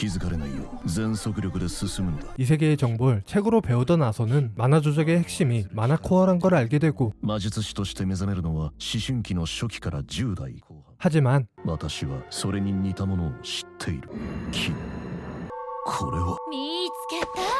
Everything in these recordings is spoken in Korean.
気づかれないよう全速力で進むのだ 이 세계의 정보를 책으로 배우던 아서는 만화 조작의 핵심이 만화 코어란 걸 알게 되고 魔術師として目覚めるのは思春期の初期から10代後半 하지만 私はそれに似たものを知っているキこれは見つけた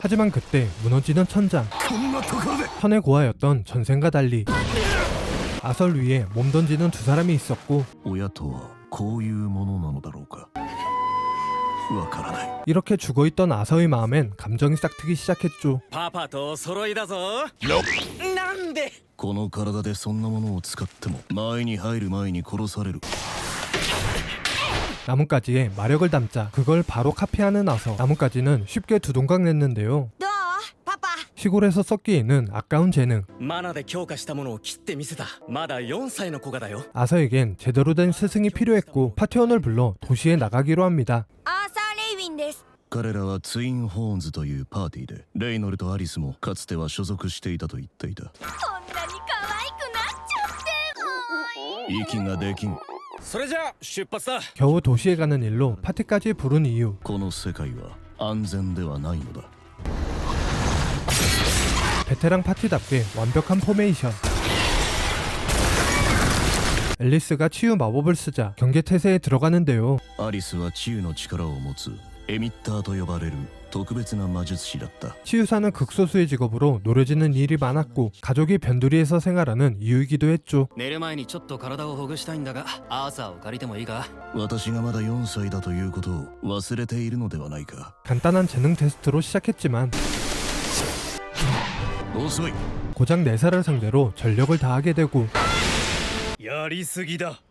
하지만 그때 무너지는 천장 こんなところで 천의 고아였던 전생과 달리 아설 위에 몸 던지는 두 사람이 있었고 親とはこういうものなのだろうかわからない 이렇게 죽어있던 아서의 마음엔 감정이 싹트기 시작했죠 パパとお揃いだぞなんでこの体でそんなものを使っても前に入る前に殺される 나뭇가지에 마력을 담자 그걸 바로 카피하는 아서 나뭇가지는 쉽게 두동강 냈는데요 どうパパ 시골에서 썼기에는 아까운 재능 マナで強化したものを切ってみせたまだ4歳の子がだよ 아서에겐 제대로 된 스승이 필요했고 파티원을 불러 도시에 나가기로 합니다 アーサー・レイウィンです彼らはツインホーンズというパーティーでレイノルとアリスもかつては所属していたと言っていたこんなに可愛くなっちゃって息ができんそれじゃあ出発だ 겨우 도시에 가는 일로 파티까지 부른 이유 この世界は安全ではないのだ 베테랑 파티답게 완벽한 포메이션 앨리스가 치유 마법을 쓰자 경계 태세에 들어가는데요 アリスは治癒の力を持つ エミッターと呼ばれる特別な魔術師だった 치유사는 극소수의 직업으로 노려지는 일이 많았고 가족이 변두리에서 생활하는 이유이기도 했죠 寝る前にちょっと体をほぐしたいんだがアーサーを借りてもいいか私がまだ4歳だということを忘れているのではないか 간단한 재능 테스트로 시작했지만 遅い 고작 4살을 상대로 전력을 다하게 되고 やりすぎだ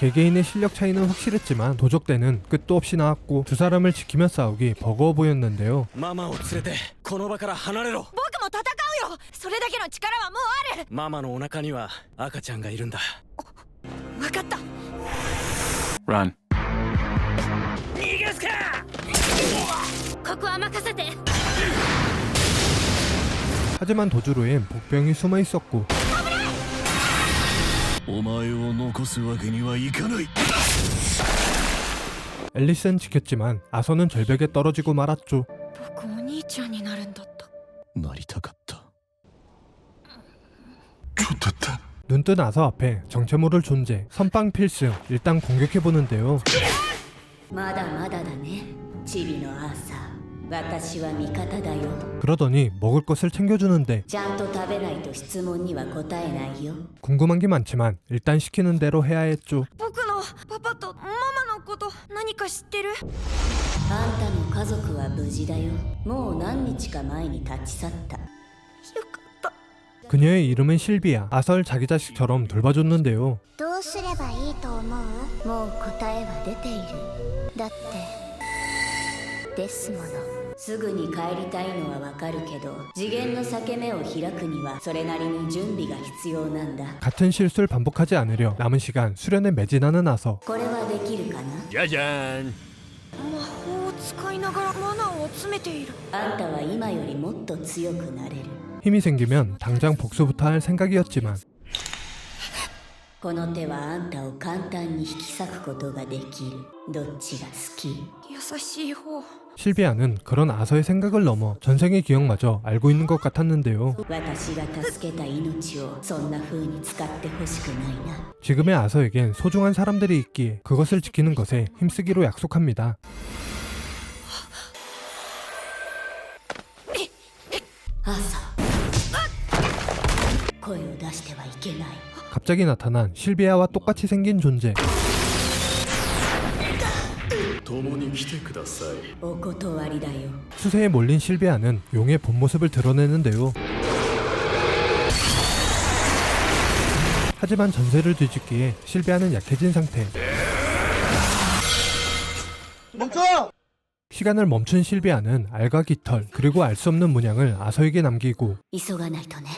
개개인의 실력 차이는 확실했지만 도적대는 끝도 없이 나왔고 두 사람을 지키며 싸우기 버거워 보였는데요 ママを連れてこの場から離れろ僕も戦うよそれだけの力はもうあるママのお腹には赤ちゃんがいるんだ 分かった Run 逃がすかここは任せて 하지만 도주로엔 복병이 숨어 있었고 お前を残すわけにはいかない 앨리스는 지켰지만 아서는 절벽에 떨어지고 말았죠. 僕お兄ちゃんになるんだった なりたかったちょっと待った 눈뜬 아서 앞에 정체 모를 존재 선빵 필승 일단 공격해 보는데요. まだまだだねチビのア 그러더니 먹을 것을 챙겨주는데 궁금한 게 많지만 일단 시키는 대로 해야 했죠. 그녀의 이름은 실비야. 아설 자기 자식처럼 돌봐줬는데요. どうすればいいと思うもう答えは出ているだってですものすぐに帰りたいのはわかるけど次元の裂け目を開くにはそれなりに準備が必要なんだ 같은 실수를 반복하지 않으려 남은 시간 수련에 매진하는 아서 これはできるかなじゃじゃーん魔法を使いながらマナーを集めているあんたは今よりもっと強くなれる 힘이 생기면 당장 복수부터 할 생각이었지만 この手はあんたを簡単に引き裂くことができるどっちが好き優しい方 실비아는 그런 아서의 생각을 넘어 전생의 기억마저 알고 있는 것 같았는데요. 지금의 아서에겐 소중한 사람들이 있기에 그것을 지키는 것에 힘쓰기로 약속합니다. 갑자기 나타난 실비아와 똑같이 생긴 존재. 共に来てくださいお断りだよ 수세에 몰린 실비아는 용의 본 모습을 드러내는데요. 하지만 전세를 뒤집기에 실비아는 약해진 상태. 시간을 멈춘 실비아는 알과 깃털 그리고 알 수 없는 문양을 아서에게 남기고 急がないとね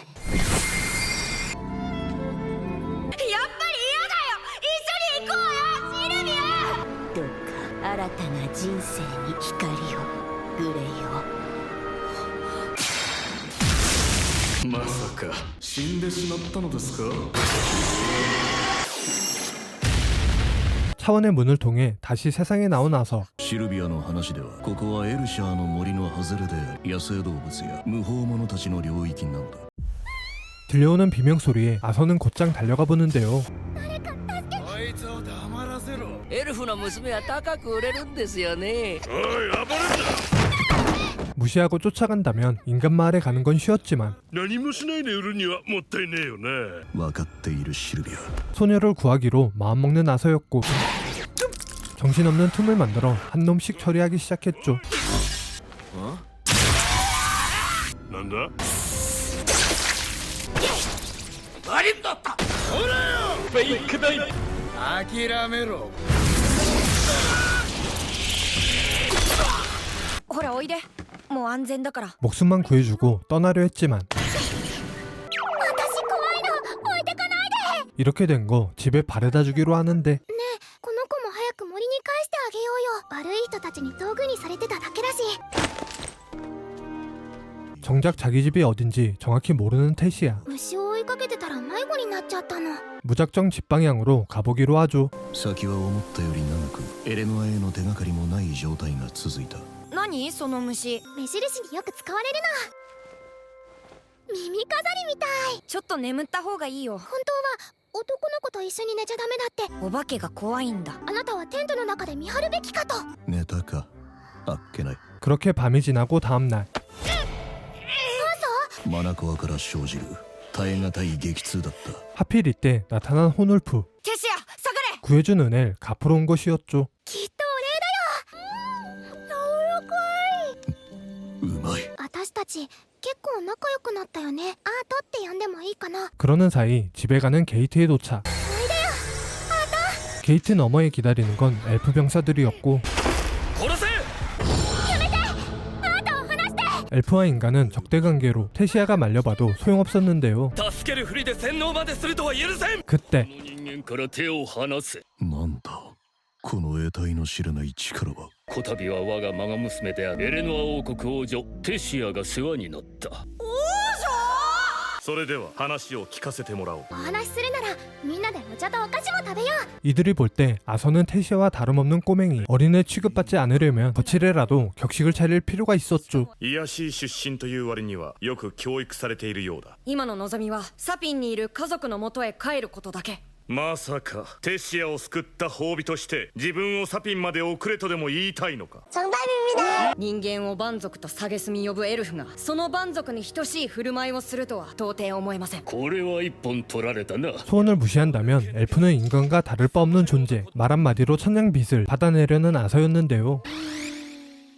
新たな人生に光をグレイをまさか死んでしまったのですか 차원의 문을 통해 다시 세상에 나온 아서 シルビアの話ではここはエルシャーの森の外れであり野生動物や無法者たちの領域なのだ 들려오는 비명 소리에 아서는 곧장 달려가 보는데요. あいつを黙らせ ろエルフの娘は高く売れるんですよねおい暴れんな 무시하고 쫓아간다면 인간 마을에 가는 건 쉬웠지만 何もしないで売るにはもったいねえよね分かっているシルビア 소녀를 구하기로 마음먹는 아서였고 정신없는 틈을 만들어 한 놈씩 처리하기 시작했죠. なんだ諦めろ ほらおいでもう安全だから 목숨만 구해주고 떠나려 했지만 私怖いの置いてかないで 이렇게 된 거 집에 바래다 주기로 하는데 この子も早く森に返してあげようよ悪い人たちに道具にされてただけだし 정작 자기 집이 어딘지 정확히 모르는 태시야 虫を追いかけてたら迷子になっちゃったの 무작정 집 방향으로 가보기로 하죠 先は思ったより長くエレノアへの手がかりもない状態が続いた 何その虫目印によく使われるの耳飾りみたいちょっと眠った方がいいよ本当は男の子と一緒に寝ちゃダメだってお化けが怖いんだあなたはテントの中で見張るべきかと寝たかあっけない 그렇게 밤이 지나고 다음날 マナコアから生じる耐え難い激痛だった 하필 이때 나타난 호놀프 テシア下がれ 구해준 은혜를 갚으러 온 것이었죠 ち結構仲良くなったよねアートって呼んでもいいかな 그러는 사이 집에 가는 게이트에 도착 게이트 너머에 기다리는 건 엘프 병사들이었고 殺せ 엘프와 인간은 적대 관계로 테시아가 말려봐도 소용없었는데요 助けるふりで洗脳までするとは許せん 그때 人間 面から手を離せなんだこの得体の知らない力は こたびは我が孫娘であるエレノア王国王女テシアが世話になったそれでは話を聞かせてもらおうお話しするならみんなでお茶とお菓子も食べよう 이들이 볼 때 아서는 태시아와 다름없는 꼬맹이 어린애 취급받지 않으려면 거칠애라도 격식을 차릴 필요가 있었죠 癒しい出身という割にはよく教育されているようだ今の望みはサピンにいる家族の元へ帰ることだけ まさかテシアを救った褒美として自分をサピンまで送れとでも言いたいのか人間を蛮族と蔑み呼ぶエルフがその蛮族に等しい振る舞いをするとは到底思えませんこれは一本取られたな 소원을 무시한다면 엘프는 인간과 다를 바 없는 존재 말 한마디로 천냥빚을 받아내려는 아서였는데요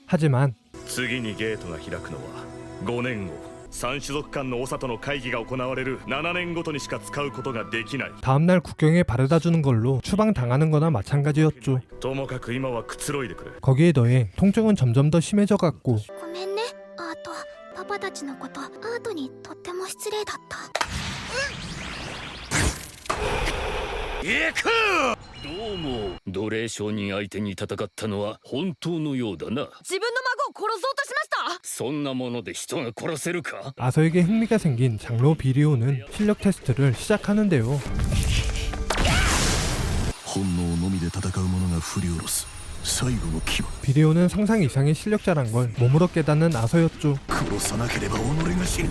하지만 次にゲートが開くのは5年後 三種族間の長との会議が行われる7年ごとにしか使うことができない 다음날 국경에 바래다주는 걸로 추방당하는 거나 마찬가지였죠 ともかく今はくつろいでくれ 거기에 더해 통증은 점점 더 심해져 갔고 ごめんねアートパパたちのことアートにとっても失礼だった行く どうも奴隷商人相手に戦ったのは本当のようだな自分の孫を殺そうとしましたそんなもので人が殺せるか 아서에게 흥미가 생긴 장로 비리오는 실력 테스트를 시작하는데요 本能のみで戦う者が振り下ろす最後の牙 비리오는 상상 이상의 실력자란 걸 몸으로 깨닫는 아서였죠 殺さなければ己が死ぬ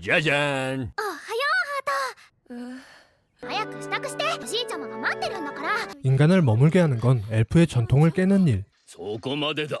じゃじゃーんおはようハート早く支度しておじいちゃまが待ってるんだから 인간을 머물게 하는 건 엘프의 전통을 깨는 일 そこまでだ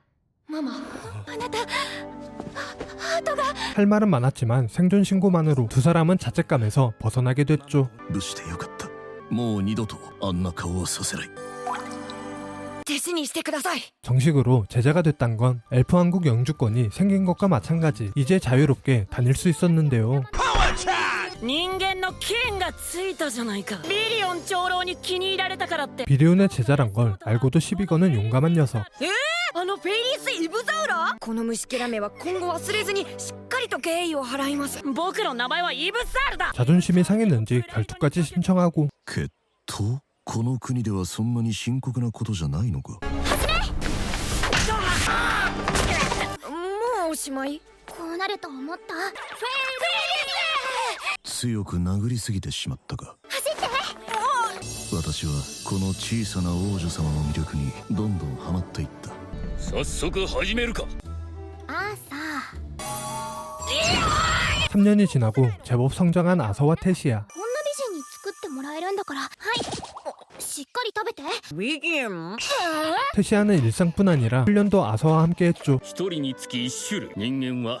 ママあなた 할 말은 많았지만 생존 신고만으로 두 사람은 자책감에서 벗어나게 됐죠 武してよかったもう二度とあんな顔はさせない弟子にしてください 정식으로 제자가 됐단 건 엘프 왕국 영주권이 생긴 것과 마찬가지 이제 자유롭게 다닐 수 있었는데요 人間の剣がついたじゃないかビリオン長老に気に入られたからって 비리온의 제자란 걸 알고도 시비 거는 용감한 녀석 あのフェイリース・イブザウラこの虫けらめは今後忘れずにしっかりと敬意を払います僕の名前はイブザールだ 자존심이 상했는지 결투까지 신청하고 決闘この国ではそんなに深刻なことじゃないのかもうおしまいこうなると思ったフェイ強く殴りすぎてしまったか走って私はこの小さな王女様の魅力にどんどんハマっていった 早速始めるかアーサ 3년이 지나고 제법 성장한 아서와 테시아 こんな美人に作ってもらえるんだからはいおしっかり食べてウィギム 테시아는 일상뿐 아니라 훈련도 아서와 함께했죠 一人につき一種類人間は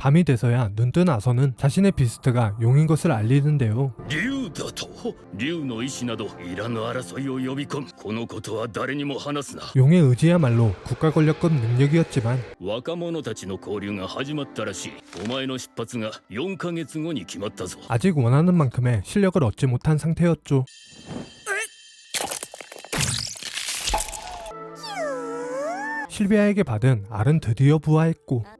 밤이 돼서야 눈뜬 아서는 자신의 비스트가 용인 것을 알리는데요 竜 だと竜の意志などいらぬ争いを呼び込むこのことは誰にも話すな 용의 의지야말로 국가 권력급 능력이었지만 若者たちの交流が始まったらしいお前の出発が4ヶ月後に決まったぞ 아직 원하는 만큼의 실력을 얻지 못한 상태였죠. 실비아에게 받은 알은 드디어 부화했고 竜だよ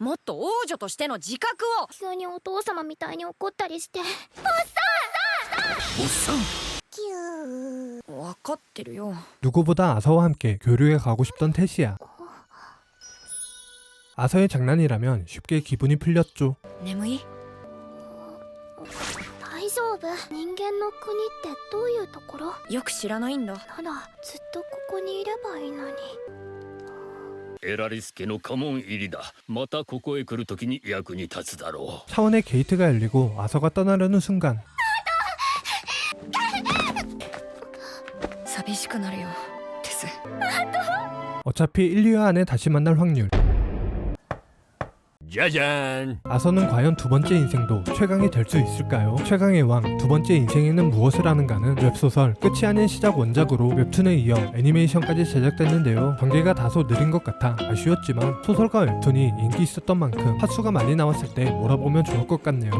もっと王女としての自覚を急にお父様みたいに怒ったりしておっさんキュー分かってるよ 누구보다 아서와 함께 교류에 가고 싶던 테시야. 아서의 장난이라면 쉽게 기분이 풀렸죠. 眠い大丈夫人間の国ってどういうところよく知らないんだならずっとここにいればいいのに エラリス家の家紋入りだまたここへ来る時に役に立つだろ 차원의 게이트가 열리고 아서가 떠나려는 순간 寂しくなるよテス 어차피 1, 2화 안에 다시 만날 확률. 짜잔 아서는 과연 두 번째 인생도 최강이 될 수 있을까요? 최강의 왕 두 번째 인생에는 무엇을 하는가는 웹소설 끝이 아닌 시작 원작으로 웹툰에 이어 애니메이션까지 제작됐는데요. 전개가 다소 느린 것 같아 아쉬웠지만 소설과 웹툰이 인기 있었던 만큼 핫수가 많이 나왔을 때 몰아보면 좋을 것 같네요.